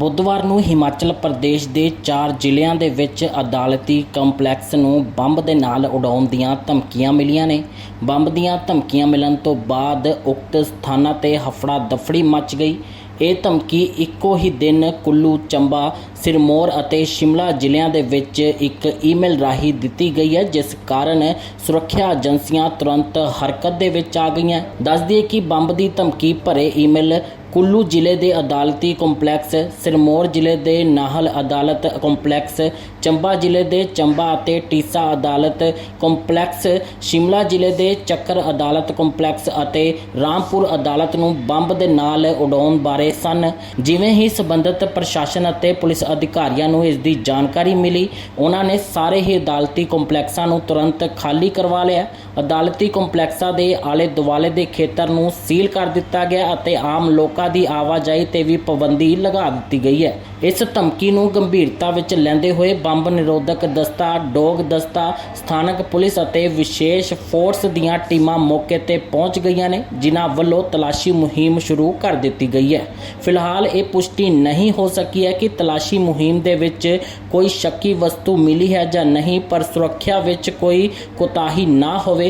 ਬੁੱਧਵਾਰ ਨੂੰ ਹਿਮਾਚਲ ਪ੍ਰਦੇਸ਼ ਦੇ ਚਾਰ ਜ਼ਿਲ੍ਹਿਆਂ ਦੇ ਵਿੱਚ ਅਦਾਲਤੀ ਕੰਪਲੈਕਸ ਨੂੰ ਬੰਬ ਦੇ ਨਾਲ ਉਡਾਉਣ ਦੀਆਂ ਧਮਕੀਆਂ ਮਿਲੀਆਂ ਨੇ। ਬੰਬ ਦੀਆਂ ਧਮਕੀਆਂ ਮਿਲਣ ਤੋਂ ਬਾਅਦ ਉਕਤ ਸਥਾਨਾਂ ਤੇ ਹਫੜਾ ਦਫੜੀ ਮਚ ਗਈ। ਇਹ ਧਮਕੀ ਇੱਕੋ ਹੀ ਦਿਨ ਕੁੱਲੂ, ਚੰਬਾ, ਸਿਰਮੌਰ ਅਤੇ ਸ਼ਿਮਲਾ ਜ਼ਿਲ੍ਹਿਆਂ ਦੇ ਵਿੱਚ ਇੱਕ ਈਮੇਲ ਰਾਹੀਂ ਦਿੱਤੀ ਗਈ ਹੈ, ਜਿਸ ਕਾਰਨ ਸੁਰੱਖਿਆ ਏਜੰਸੀਆਂ ਤੁਰੰਤ ਹਰਕਤ ਦੇ ਵਿੱਚ ਆ ਗਈਆਂ। ਦੱਸ ਦਈਏ ਕਿ ਬੰਬ ਦੀ ਧਮਕੀ ਭਰੇ ਈਮੇਲ ਕੁੱਲੂ ਜ਼ਿਲ੍ਹੇ ਦੇ ਅਦਾਲਤੀ ਕੰਪਲੈਕਸ, ਸਿਰਮੌਰ ਜ਼ਿਲ੍ਹੇ ਦੇ ਨਾਹਲ ਅਦਾਲਤ ਕੰਪਲੈਕਸ, ਚੰਬਾ ਜ਼ਿਲ੍ਹੇ ਦੇ ਚੰਬਾ ਅਤੇ ਟੀਸਾ ਅਦਾਲਤ ਕੰਪਲੈਕਸ, ਸ਼ਿਮਲਾ ਜ਼ਿਲ੍ਹੇ ਦੇ ਚੱਕਰ ਅਦਾਲਤ ਕੰਪਲੈਕਸ ਅਤੇ ਰਾਮਪੁਰ ਅਦਾਲਤ ਨੂੰ ਬੰਬ ਦੇ ਨਾਲ ਉਡਾਉਣ ਬਾਰੇ ਸਨ। ਜਿਵੇਂ ਹੀ ਸਬੰਧਤ ਪ੍ਰਸ਼ਾਸਨ ਅਤੇ ਪੁਲਿਸ ਅਧਿਕਾਰੀਆਂ ਨੂੰ ਇਸ ਦੀ ਜਾਣਕਾਰੀ ਮਿਲੀ, ਉਹਨਾਂ ਨੇ ਸਾਰੇ ਹੀ ਅਦਾਲਤੀ ਕੰਪਲੈਕਸਾਂ ਨੂੰ ਤੁਰੰਤ ਖਾਲੀ ਕਰਵਾ ਲਿਆ ਅਦਾਲਤੀ ਕੰਪਲੈਕਸਾਂ ਦੇ ਆਲੇ ਦੁਆਲੇ ਦੇ ਖੇਤਰ ਨੂੰ ਸੀਲ ਕਰ ਦਿੱਤਾ ਗਿਆ ਅਤੇ ਆਮ ਲੋਕਾਂ ਦੀ ਆਵਾਜਾਈ ਤੇ ਵੀ ਪਾਬੰਦੀ ਲਗਾ ਦਿੱਤੀ ਗਈ ਹੈ। ਇਸ ਧਮਕੀ ਨੂੰ ਗੰਭੀਰਤਾ ਵਿੱਚ ਲੈਂਦੇ ਹੋਏ ਬੰਬ ਨਿਰੋਧਕ ਦਸਤਾ, ਡੋਗ ਦਸਤਾ, ਸਥਾਨਕ ਪੁਲਿਸ ਅਤੇ ਵਿਸ਼ੇਸ਼ ਫੋਰਸ ਦੀਆਂ ਟੀਮਾਂ ਮੌਕੇ ਤੇ ਪਹੁੰਚ ਗਈਆਂ ਨੇ, ਜਿਨ੍ਹਾਂ ਵੱਲੋਂ ਤਲਾਸ਼ੀ ਮੁਹਿੰਮ ਸ਼ੁਰੂ ਕਰ ਦਿੱਤੀ ਗਈ ਹੈ। ਫਿਲਹਾਲ ਇਹ ਪੁਸ਼ਟੀ ਨਹੀਂ ਹੋ ਸਕੀ ਹੈ ਕਿ ਤਲਾਸ਼ੀ ਮੁਹਿੰਮ ਦੇ ਵਿੱਚ ਕੋਈ ਸ਼ੱਕੀ ਵਸਤੂ ਮਿਲੀ ਹੈ ਜਾਂ ਨਹੀਂ, ਪਰ ਸੁਰੱਖਿਆ ਵਿੱਚ ਕੋਈ ਕੋਤਾਹੀ ਨਾ ਹੋਵੇ